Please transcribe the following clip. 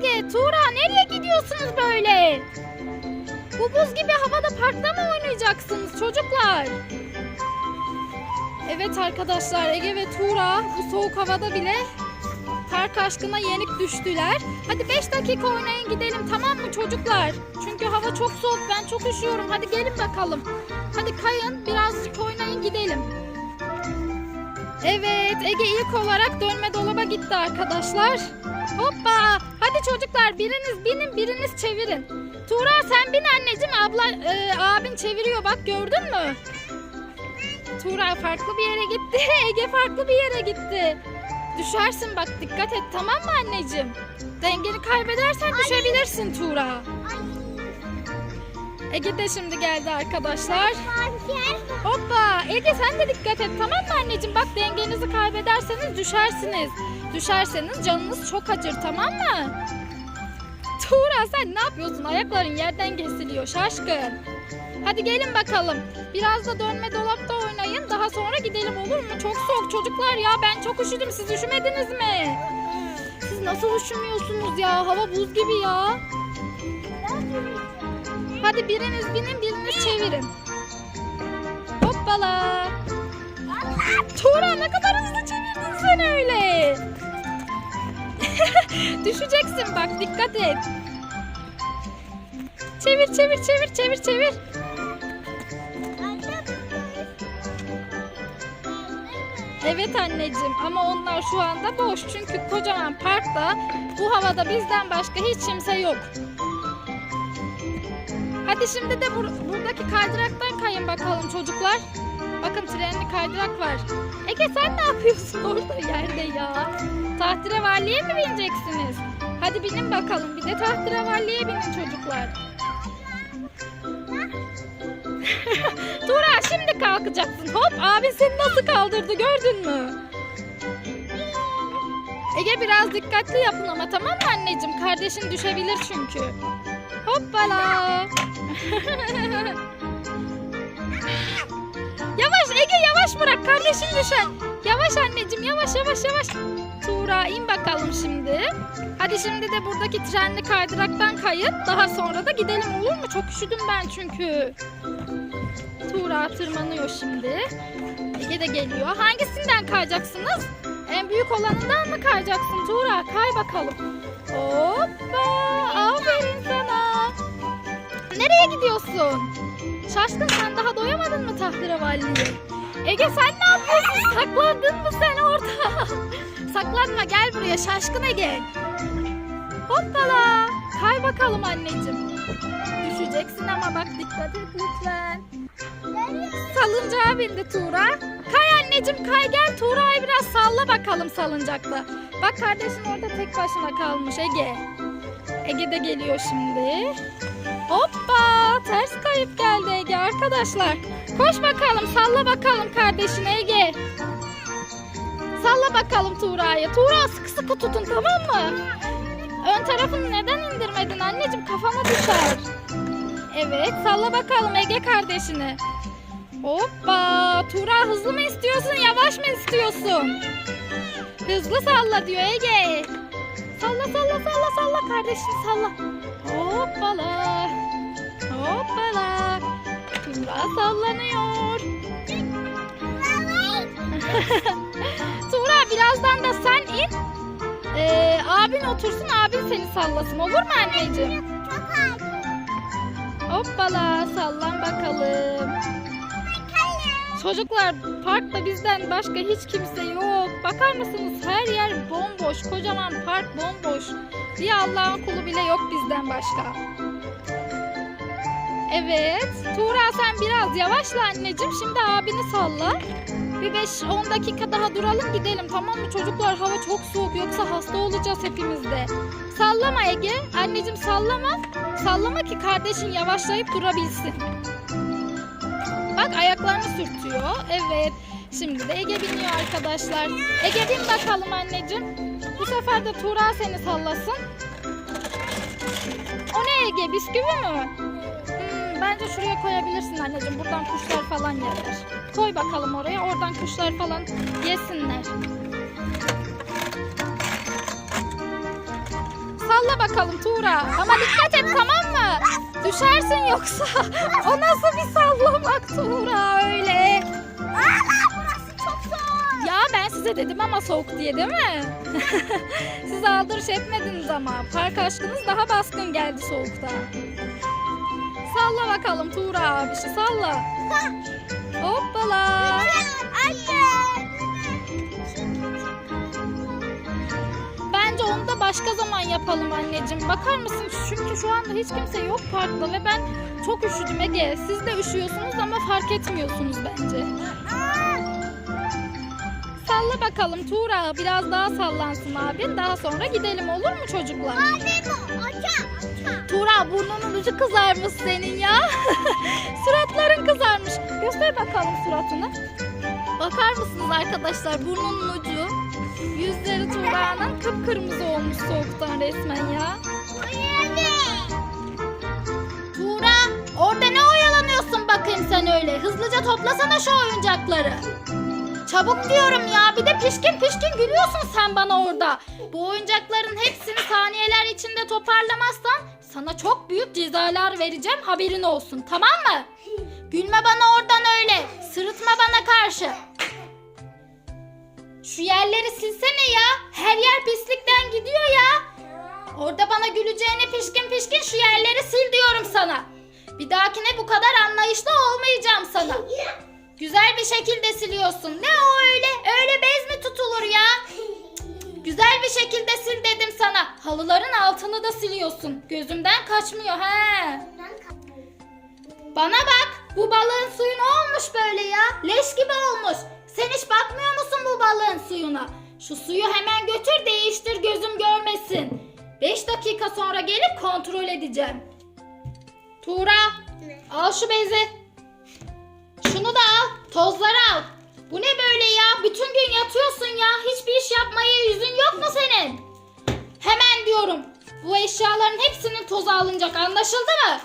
Ege, Tuğra nereye gidiyorsunuz böyle? Bu buz gibi havada parkta mı oynayacaksınız çocuklar? Evet arkadaşlar Ege ve Tuğra bu soğuk havada bile park aşkına yenik düştüler. Hadi 5 dakika oynayın gidelim tamam mı çocuklar? Çünkü hava çok soğuk ben çok üşüyorum. Hadi gelin bakalım. Hadi kayın birazcık oynayın gidelim. Evet Ege ilk olarak dönme dolaba gitti arkadaşlar. Hoppa! Hadi çocuklar biriniz binin biriniz çevirin. Tuğra sen bin anneciğim abla e, abin çeviriyor bak gördün mü? Tuğra farklı bir yere gitti. Ege farklı bir yere gitti. Düşersin bak dikkat et tamam mı anneciğim? Dengeni kaybedersen düşebilirsin Tuğra. Ege de şimdi geldi arkadaşlar. Hoppa Ege sen de dikkat et tamam mı anneciğim? Bak dengenizi kaybederseniz düşersiniz. Düşerseniz canınız çok acır tamam mı? Tuğra sen ne yapıyorsun? Ayakların yerden kesiliyor şaşkın. Hadi gelin bakalım. Biraz da dönme dolapta oynayın. Daha sonra gidelim olur mu? Çok soğuk çocuklar ya. Ben çok üşüdüm. Siz üşümediniz mi? Siz nasıl üşümüyorsunuz ya? Hava buz gibi ya. Hadi biriniz binin biriniz çevirin. Hoppala. Tuğra ne kadar hızlı çevirdin sen öyle. Düşeceksin bak dikkat et. Çevir çevir çevir çevir çevir. Evet anneciğim ama onlar şu anda boş çünkü kocaman parkta bu havada bizden başka hiç kimse yok. Hadi şimdi de bur- buradaki kaydıraktan kayın bakalım çocuklar. Bakın trenli kaydırak var. Ege sen ne yapıyorsun orada yerde ya? Tahterevalliye mi bineceksiniz? Hadi binin bakalım. Bir de tahterevalliye binin çocuklar. Tura şimdi kalkacaksın. Hop abin seni nasıl kaldırdı gördün mü? Ege biraz dikkatli yapın ama tamam mı anneciğim? Kardeşin düşebilir çünkü. Hoppala. Ege yavaş bırak kardeşin düşer. Yavaş anneciğim yavaş yavaş yavaş. Tuğra in bakalım şimdi. Hadi şimdi de buradaki trenli kaydıraktan kayıp daha sonra da gidelim olur mu? Çok üşüdüm ben çünkü. Tuğra tırmanıyor şimdi. Ege de geliyor. Hangisinden kayacaksınız? En büyük olanından mı kayacaksın Tuğra? Kay bakalım. Hoppa! Aferin sana. Nereye gidiyorsun? Şaşkın sen daha doyamadın mı tahterevalliye? Ege sen ne yapıyorsun? Saklandın mı sen orada? Saklanma gel buraya şaşkın Ege. Hoppala. Kay bakalım anneciğim. Düşeceksin ama bak dikkat et lütfen. Salıncağa bindi Tuğra. Kay anneciğim kay gel Tuğra'yı biraz salla bakalım salıncakla. Bak kardeşin orada tek başına kalmış Ege. Ege de geliyor şimdi. Hoppa ters kayıp geldi Ege arkadaşlar. Koş bakalım salla bakalım kardeşine Ege. Salla bakalım Tuğra'yı. Tuğra sıkı sıkı tutun tamam mı? Ön tarafını neden indirmedin anneciğim kafana düşer. Evet salla bakalım Ege kardeşini. Hoppa Tuğra hızlı mı istiyorsun yavaş mı istiyorsun? Hızlı salla diyor Ege. Salla salla salla salla kardeşini salla. Hoppala. Hoppala. Tuğra sallanıyor. Tuğra birazdan da sen in. Ee, abin otursun abin seni sallasın olur mu anneciğim? Hoppala sallan bakalım. Çocuklar parkta bizden başka hiç kimse yok. Bakar mısınız her yer bomboş. Kocaman park bomboş. Bir Allah'ın kulu bile yok bizden başka. Evet. Tuğra sen biraz yavaşla anneciğim. Şimdi abini salla. Bir 5-10 dakika daha duralım gidelim tamam mı çocuklar? Hava çok soğuk yoksa hasta olacağız hepimiz de. Sallama Ege. Anneciğim sallama. Sallama ki kardeşin yavaşlayıp durabilsin. Ayaklarını sürtüyor. Evet. Şimdi de Ege biniyor arkadaşlar. Ege bin bakalım anneciğim. Bu sefer de Tuğra seni sallasın. O ne Ege? Bisküvi mi? Hmm, bence şuraya koyabilirsin anneciğim. Buradan kuşlar falan yerler. Koy bakalım oraya. Oradan kuşlar falan yesinler. Salla bakalım Tuğra. Ama dikkat et tamam? Düşersin yoksa. o nasıl bir sallamak Tuğra öyle. burası çok soğuk. Ya ben size dedim ama soğuk diye değil mi? Siz aldırış etmediniz ama. Park aşkınız daha baskın geldi soğukta. Salla bakalım Tuğra abişi salla. Hoppala. Anne. Bence onu da başka zaman yapalım anneciğim. Bakar mısın? Çünkü şu anda hiç kimse yok parkta ve ben çok üşüdüm Ege. Siz de üşüyorsunuz ama fark etmiyorsunuz bence. Salla bakalım Tuğra. Biraz daha sallansın abin. Daha sonra gidelim olur mu çocuklar? Anne bu. Tuğra burnunun ucu kızarmış senin ya. Suratların kızarmış. Göster bakalım suratını. Bakar mısınız arkadaşlar burnunun ucu. Yüzleri Tuğra'nın kıpkırmızı olmuş soğuktan resmen ya. Tuğra orada ne oyalanıyorsun bakayım sen öyle. Hızlıca toplasana şu oyuncakları. Çabuk diyorum ya bir de pişkin pişkin gülüyorsun sen bana orada. Bu oyuncakların hepsini saniyeler içinde toparlamazsan sana çok büyük cezalar vereceğim haberin olsun tamam mı? Gülme bana oradan öyle. Sırıtma bana karşı. Şu yerleri silsene ya. Her yer pislikten gidiyor ya. Orada bana güleceğine pişkin pişkin şu yerleri sil diyorum sana. Bir dahakine bu kadar anlayışlı olmayacağım sana. Güzel bir şekilde siliyorsun. Ne o öyle? Öyle bez mi tutulur ya? Güzel bir şekilde sil dedim sana. Halıların altını da siliyorsun. Gözümden kaçmıyor he. Bana bak. Bu balığın suyu ne olmuş böyle ya? Leş gibi olmuş. Suyuna? Şu suyu hemen götür değiştir gözüm görmesin. 5 dakika sonra gelip kontrol edeceğim. Tuğra al şu bezi. Şunu da al. Tozları al. Bu ne böyle ya? Bütün gün yatıyorsun ya. Hiçbir iş yapmaya yüzün yok mu senin? Hemen diyorum. Bu eşyaların hepsinin tozu alınacak. Anlaşıldı mı?